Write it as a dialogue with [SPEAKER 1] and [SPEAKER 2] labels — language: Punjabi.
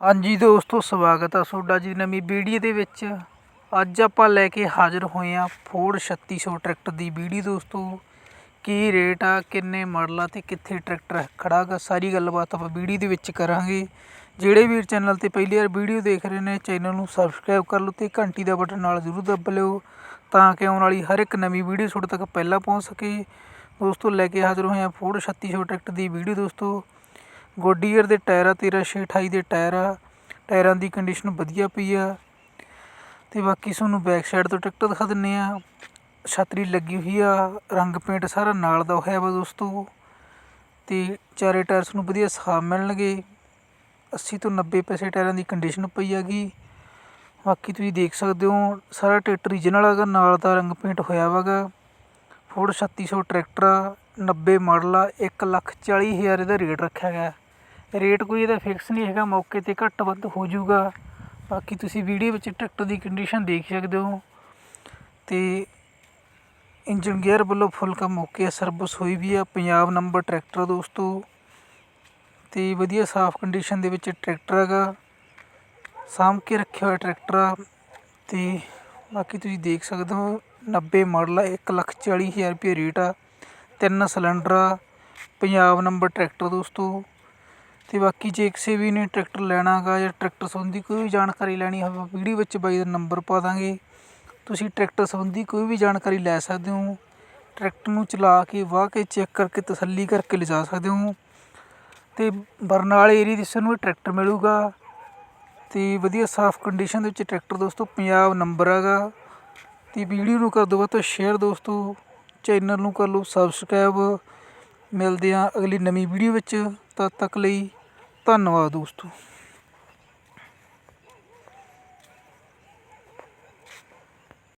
[SPEAKER 1] ਹਾਂਜੀ ਦੋਸਤੋ, ਸਵਾਗਤ ਆ ਤੁਹਾਡਾ ਜੀ ਨਵੀਂ ਵੀਡੀਓ ਦੇ ਵਿੱਚ। ਅੱਜ ਆਪਾਂ ਲੈ ਕੇ ਹਾਜ਼ਰ ਹੋਏ ਆ ਫੋਰਡ 3600 ਟਰੈਕਟਰ ਦੀ ਵੀਡੀਓ ਦੋਸਤੋ। ਕੀ ਰੇਟ ਆ, ਕਿੰਨੇ ਮਾਡਲ ਆ ਤੇ ਕਿੱਥੇ ਟਰੈਕਟਰ ਖੜਾ ਗਾ, ਸਾਰੀ ਗੱਲਬਾਤ ਆਪਾਂ ਵੀਡੀਓ ਦੇ ਵਿੱਚ ਕਰਾਂਗੇ। ਜਿਹੜੇ ਵੀਰ ਚੈਨਲ ਤੇ ਪਹਿਲੀ ਵਾਰ ਵੀਡੀਓ ਦੇਖ ਰਹੇ ਨੇ, ਚੈਨਲ ਨੂੰ ਸਬਸਕ੍ਰਾਈਬ ਕਰ ਲਓ ਤੇ ਘੰਟੀ ਦਾ ਬਟਨ ਨਾਲ ਜ਼ਰੂਰ ਦੱਬ ਲਿਓ, ਤਾਂ ਕਿ ਆਉਣ ਵਾਲੀ ਹਰ ਇੱਕ ਨਵੀਂ ਵੀਡੀਓ ਤੁਹਾਡੇ ਤੱਕ ਪਹਿਲਾਂ ਪਹੁੰਚ ਸਕੇ। ਦੋਸਤੋ, ਲੈ ਕੇ ਹਾਜ਼ਰ ਹੋਏ ਆ ਫੋਰਡ 3600 ਟਰੈਕਟਰ ਦੀ ਵੀਡੀਓ ਦੋਸਤੋ। ਗੋਡੀਅਰ ਦੇ ਟਾਇਰ ਆ 1328 ਦੇ ਟਾਇਰ ਆ। ਟਾਇਰਾਂ ਦੀ ਕੰਡੀਸ਼ਨ ਵਧੀਆ ਪਈ ਆ। ਤੇ ਬਾਕੀ ਤੁਹਾਨੂੰ ਬੈਕ ਸਾਈਡ ਤੋਂ ਟਰੈਕਟਰ ਦਿਖਾ ਦਿੰਨੇ ਆ। ਛਤਰੀ ਲੱਗੀ ਹੋਈ ਆ, ਰੰਗ ਪੇਂਟ ਸਾਰਾ ਨਾਲ ਦਾ ਹੋਇਆ ਵਾ ਦੋਸਤੋ। ਤੇ ਚਾਰੇ ਟਾਇਰਸ ਨੂੰ ਵਧੀਆ ਸਾਫ਼ ਮਿਲਣਗੇ। 80 ਤੋਂ 90 ਪੈਸੇ ਟਾਇਰਾਂ ਦੀ ਕੰਡੀਸ਼ਨ ਪਈ ਹੈਗੀ। ਬਾਕੀ ਤੁਸੀਂ ਦੇਖ ਸਕਦੇ ਹੋ, ਸਾਰਾ ਟਰੈਕਟਰ ਰੀਜਨਲ ਹੈਗਾ, ਨਾਲ ਦਾ ਰੰਗ ਪੇਂਟ ਹੋਇਆ ਵਾਗਾ। ਫੋਰਡ 3600 ਟਰੈਕਟਰ ਆ 90 ਮਾਡਲ ਆ 1 ਲੱਖ 40 ਹਜ਼ਾਰ ਇਹਦਾ ਰੇਟ ਰੱਖਿਆ ਗਿਆ। ਰੇਟ ਕੋਈ ਇਹਦਾ ਫਿਕਸ ਨਹੀਂ ਹੈਗਾ, ਮੌਕੇ ਤੇ ਘੱਟ ਵੱਧ ਹੋ ਜਾਊਗਾ। ਬਾਕੀ ਤੁਸੀਂ ਵੀਡੀਓ ਵਿੱਚ ਟਰੈਕਟਰ ਦੀ ਕੰਡੀਸ਼ਨ ਦੇਖ ਸਕਦੇ ਹੋ। ਤੇ ਇੰਜਨ ਗੇਅਰ ਵੱਲੋਂ ਫੁੱਲ ਕੰਮ ਓਕੇ ਸਰਵਿਸ ਹੋਈ ਵੀ ਆ, ਪੰਜਾਬ ਨੰਬਰ ਟਰੈਕਟਰ ਦੋਸਤੋ। ਤੇ ਵਧੀਆ ਸਾਫ਼ ਕੰਡੀਸ਼ਨ ਦੇ ਵਿੱਚ ਟਰੈਕਟਰ ਹੈਗਾ। ਸਾਂਭ ਕੇ ਰੱਖਿਆ ਹੋਇਆ ਟਰੈਕਟਰ ਆ। ਤੇ ਬਾਕੀ ਤੁਸੀਂ ਦੇਖ ਸਕਦੇ ਹੋ 90 ਮਾਡਲ ਆ 1 ਲੱਖ 40 ਹਜ਼ਾਰ ਰੁਪਏ ਰੇਟ ਆ। ਤਿੰਨ ਸਿਲੰਡਰ ਆ, ਪੰਜਾਬ ਨੰਬਰ ਟਰੈਕਟਰ ਦੋਸਤੋ। ਅਤੇ ਬਾਕੀ ਜੇ ਕਿਸੇ ਵੀ ਨੇ ਟਰੈਕਟਰ ਲੈਣਾ ਗਾ ਜਾਂ ਟਰੈਕਟਰ ਸੰਬੰਧੀ ਕੋਈ ਵੀ ਜਾਣਕਾਰੀ ਲੈਣੀ ਹੋਵੇ ਵੀਡੀਓ ਵਿੱਚ ਬਾਈ ਦਾ ਨੰਬਰ ਪਾ ਦਾਂਗੇ। ਤੁਸੀਂ ਟਰੈਕਟਰ ਸੰਬੰਧੀ ਕੋਈ ਵੀ ਜਾਣਕਾਰੀ ਲੈ ਸਕਦੇ ਹੋ। ਟਰੈਕਟਰ ਨੂੰ ਚਲਾ ਕੇ, ਵਾਹ ਕੇ ਚੈੱਕ ਕਰਕੇ, ਤਸੱਲੀ ਕਰਕੇ ਲਿਜਾ ਸਕਦੇ ਹੋ। ਅਤੇ ਬਰਨਾਲੇ ਏਰੀਆ ਦੇ ਸਾਨੂੰ ਇਹ ਟਰੈਕਟਰ ਮਿਲੂਗਾ। ਅਤੇ ਵਧੀਆ ਸਾਫ਼ ਕੰਡੀਸ਼ਨ ਦੇ ਵਿੱਚ ਟਰੈਕਟਰ ਦੋਸਤੋ, ਪੰਜਾਬ ਨੰਬਰ ਹੈਗਾ। ਅਤੇ ਵੀਡੀਓ ਨੂੰ ਕਰ ਦਿਓ ਵੱਧ ਤੋਂ ਸ਼ੇਅਰ ਦੋਸਤੋ। ਚੈਨਲ ਨੂੰ ਕਰ ਲਓ ਸਬਸਕ੍ਰਾਈਬ ਮਿਲਦੇ ਆ ਅਗਲੀ ਨਵੀਂ ਵੀਡੀਓ ਵਿੱਚ। ਤਦ ਤੱਕ ਲਈ ਧੰਨਵਾਦ ਦੋਸਤੋ।